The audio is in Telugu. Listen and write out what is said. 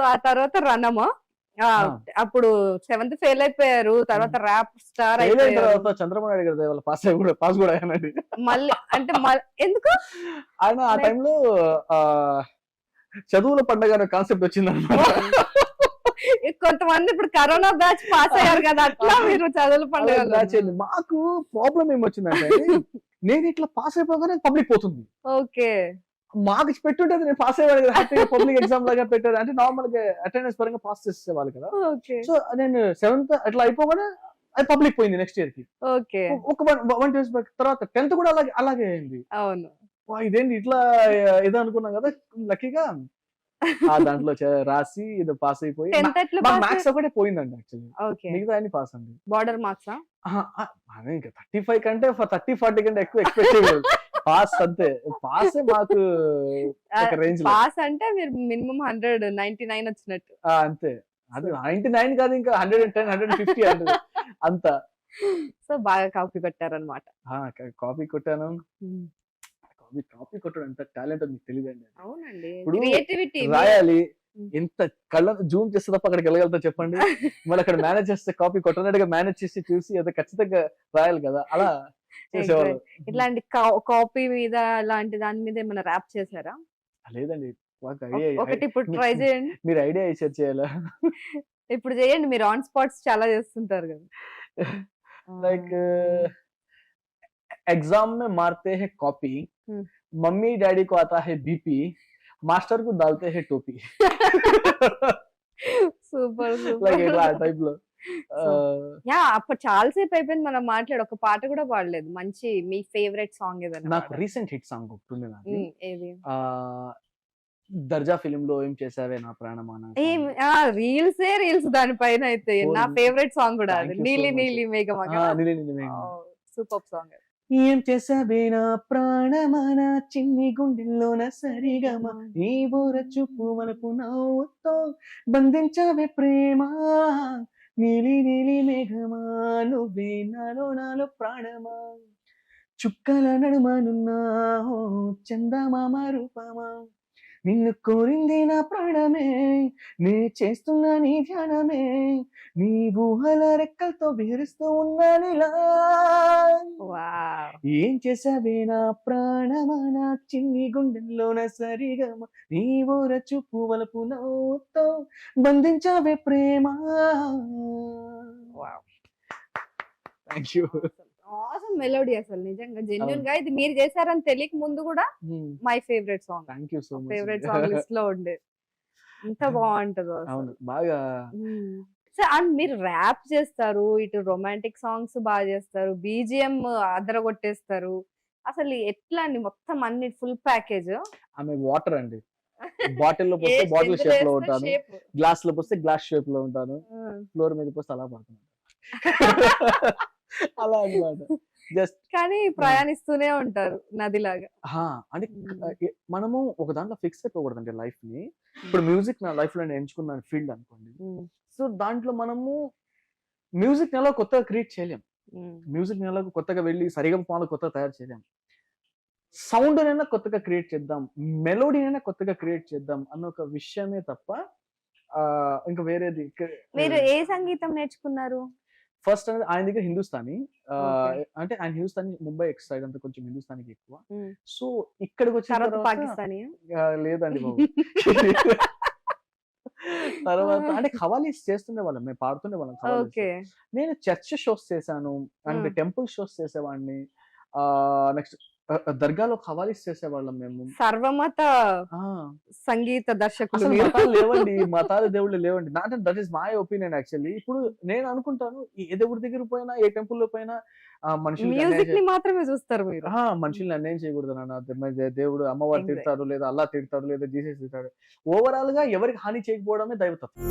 సో ఆ తర్వాత రణమ. అప్పుడు సెవెంత్ ఫెయిల్ అయిపోయారు. తర్వాత ర్యాప్ స్టార్ అయిపోయారు. చంద్రబాబు నాయుడు గారి వాళ్ళ పాస్ అయ్యి కూడా పాస్ కూడా అయ్యానండి. మళ్ళీ అంటే ఎందుకు? ఆయన ఆ టైంలో చదువుల పండగ కాన్సెప్ట్ వచ్చింది కొంతమంది ఇప్పుడు కరోనా బ్యాచ్ పాస్ అయ్యారు కదా అట్లా మీరు చదువుల పండుగ మాకు ప్రాబ్లం ఏమొచ్చిందంటే నేను ఇట్లా పాస్ అయిపోగానే పబ్లిక్ పోతుంది. ఓకే. మాకు పెట్టుంటది నేను పాస్ అయ్యేవాడు కదా హ్యాపీగా పబ్లిక్ ఎగ్జామ్ లాగా పెట్టారు అంటే నార్మల్గా అటెండెన్స్ పరంగా పాస్ చేసేవాళ్ళు కదా. సో నేను సెవెంత్ అట్లా అయిపోగానే అది పబ్లిక్ పోయింది నెక్స్ట్ ఇయర్కి. ఓకే. ఒక వన్ ఇయర్స్ బ్యాక్ తర్వాత టెన్త్ కూడా అలాగే అలాగే అయింది. అవును. ఇదేంటి ఇట్లా ఇది అనుకున్నాం కదా లక్కీగా ఆ దాంట్లో రాసి ఇది పాస్ అయిపోయి. మ్యాథ్స్ ఒకటే పోయిందండి యాక్చువల్లీ ఓకే. మిగతా అన్ని పాస్ అండి. బార్డర్ మార్క్సా ఇంకా థర్టీ ఫైవ్ కంటే థర్టీ ఫార్టీ కంటే ఎక్కువ ఎక్స్పెక్ట్ చేయలేదు. పాస్ అంతే. పాస్ మాకు ఒక రేంజ్లో. పాస్ అంటే మీరు మినిమం హండ్రెడ్ నైన్టీ నైన్ వచ్చినట్టు. అంతే. అది నైన్టీ నైన్ కాదు ఇంకా hundred and ten hundred fifty hundred అంత. సో బాగా కాపీ కొట్టారనమాట కాపీ కొట్టాను. కాపీ కాపీ కొట్టడం ఎంత టాలెంట్ మీకు తెలియదండి అవునండి. క్రియేటివిటీ రాయాలి. ఎంత కళ్ళ జూమ్ చేస్తే తప్ప అక్కడికి వెళ్ళగలుగుతా చెప్పండి. మళ్ళీ అక్కడ మేనేజ్ చేస్తే కాపీ కొట్టనట్టుగా మేనేజ్ చేసి చూసి అది ఖచ్చితంగా రాయాలి కదా. అలా ఇట్లాంటి కాపీ మీద అలాంటి దాని మీద ఏమైనా ర్యాప్ చేశారా లేదండి మాకు ఒక- idea- ఒకటి ఇప్పుడు ట్రై చేయండి మీరు ఐడియా ఇచ్చారు చేయాలా ఇప్పుడు చేయండి మీరు ఆన్ స్పాట్స్ చాలా చేస్తుంటారు కదా लाइक एग्जाम में मारते हैं कॉपी हम्म। मम्मी डैडी को आता है बीपी मास्टर को डालते हैं टोपी సూపర్ లైక్ ఇట్లా ఆ సూపర్ టైప్ లో ఆ, యా అప్పుడు చాలాసేపు అయిపోయింది మనం మాట్లాడు ఒక పాట కూడా పాడలేదు. మంచి మీ ఫేవరెట్ సాంగ్ ఏదైనా నాకు. రీసెంట్ హిట్ సాంగ్ నాది ఉమ్, ఏది? ఆ దర్జా ఫిలిం లో ఏం చేసావే నా ప్రాణమాన ఏం రీల్స్ రీల్స్ దానిపైన అయితే. నా ఫేవరెట్ సాంగ్ కూడా అది. నీలి. నీలి మేఘమా సూపర్ సాంగ్ ఏం చేసావే నా ప్రాణమాన? చిన్ని గుండెల్లోన సరిగమ నీ ఊర చూపు మనపు నవ్వుతో బంధించవే ప్రేమ? నీలి నీలి మేఘమా నువ్వే నాలో నాలో ప్రాణమా? చుక్కల నడుమనున్నా ఓ చందమామ రూపమా? నిన్ను కోరింది నా ప్రాణమే? నే చేస్తున్న నీ ధ్యానమే? నీ ఊహల రెక్కలతో విహరిస్తూ ఉన్నానిలా ఏం చేసావే నా ప్రాణమా? నా చిన్ని గుండెల్లోన సరిగమ? నీ ఊర చూపు వలపు నవ్వుతో బంధించావే ప్రేమ? వావ్. థ్యాంక్ యూ మెలోడీ అసలు నిజంగా జెన్యున్గా ఇది మీరు చేశారని తెలియక ముందు కూడా my favourite song. Thank you so much favourite song లిస్ట్లో ఉండే. ఎంత బాగుంటుందో అవును బాగా అండ్ మీరు ర్యాప్ చేస్తారు ఇటు రొమాంటిక్ సాంగ్స్ బాగా చేస్తారు బీజిఎం అదరగొట్టేస్తారు. అసలు ఎట్లా అండి మొత్తం అన్ని ఫుల్ ప్యాకేజ్? ఆమె వాటర్ అండి. బాటిల్లో పోస్తే బాటిల్ షేప్లో ఉంటాను. గ్లాస్లో పోస్తే గ్లాస్ షేప్లో ఉంటాను ఫ్లోర్ మీద పోస్తే అలా పడుతున్నాను అలా అన్నమాట జస్ట్ కానీ ప్రయాణిస్తూనే ఉంటారు నదిలాగా. అంటే మనము ఒక దాంట్లో ఫిక్స్ అయిపోకూడదండి లైఫ్ని ఇప్పుడు మ్యూజిక్ నా లైఫ్లో నేను ఎంచుకున్న ఫీల్డ్ అనుకోండి. సో దాంట్లో మనము మ్యూజిక్ నెల కొత్తగా క్రియేట్ చేయలేం. మ్యూజిక్ నెల కొత్తగా వెళ్ళి సరిగమ పాలు కొత్తగా తయారు చేయలేం. సౌండ్ నైనా కొత్తగా క్రియేట్ చేద్దాం మెలోడీ అయినా కొత్తగా క్రియేట్ చేద్దాం అన్న ఒక విషయమే తప్ప ఇంకా వేరేది మీరు ఏ సంగీతం నేర్చుకున్నారు? ఫస్ట్ అనేది ఆయన దగ్గర హిందుస్థానీ. అంటే ఆయన హిందుస్థానీ ముంబై ఎక్స్ సైడ్ అంతా కొంచెం హిందుస్థానీకి ఎక్కువ. సో ఇక్కడికి వచ్చిన పాకిస్తానీ లేదండి బాబు తర్వాత అంటే ఖవాలీస్ చేస్తుండే వాళ్ళం మేము పాడుతుండే వాళ్ళం నేను చర్చ్ షోస్ చేశాను అండ్. టెంపుల్ షోస్ చేసేవాడిని నెక్స్ట్ దర్గాలో ఖవాలీస్ చేసేవాళ్ళం మేము. సర్వమత సంగీత దర్శకులు. మతాలు లేవండి మతాలు దేవుళ్ళు లేవండి. నా that is my opinion actually ఇప్పుడు నేను అనుకుంటాను ఏ దేవుడి దగ్గర పోయినా ఏ టెంపుల్లో పోయినా మనుషులు మాత్రమే చూస్తారు మీరు. మనుషుల్ని అన్యాయం చేయకూడదు నాన్న. దేవుడు అమ్మవారు. తిడతాడు లేదా అల్లా తిడతాడు లేదా జీసస్ తిడతాడు. ఓవరాల్గా ఎవరికి హాని చేయకపోవడమే దైవతత్వం.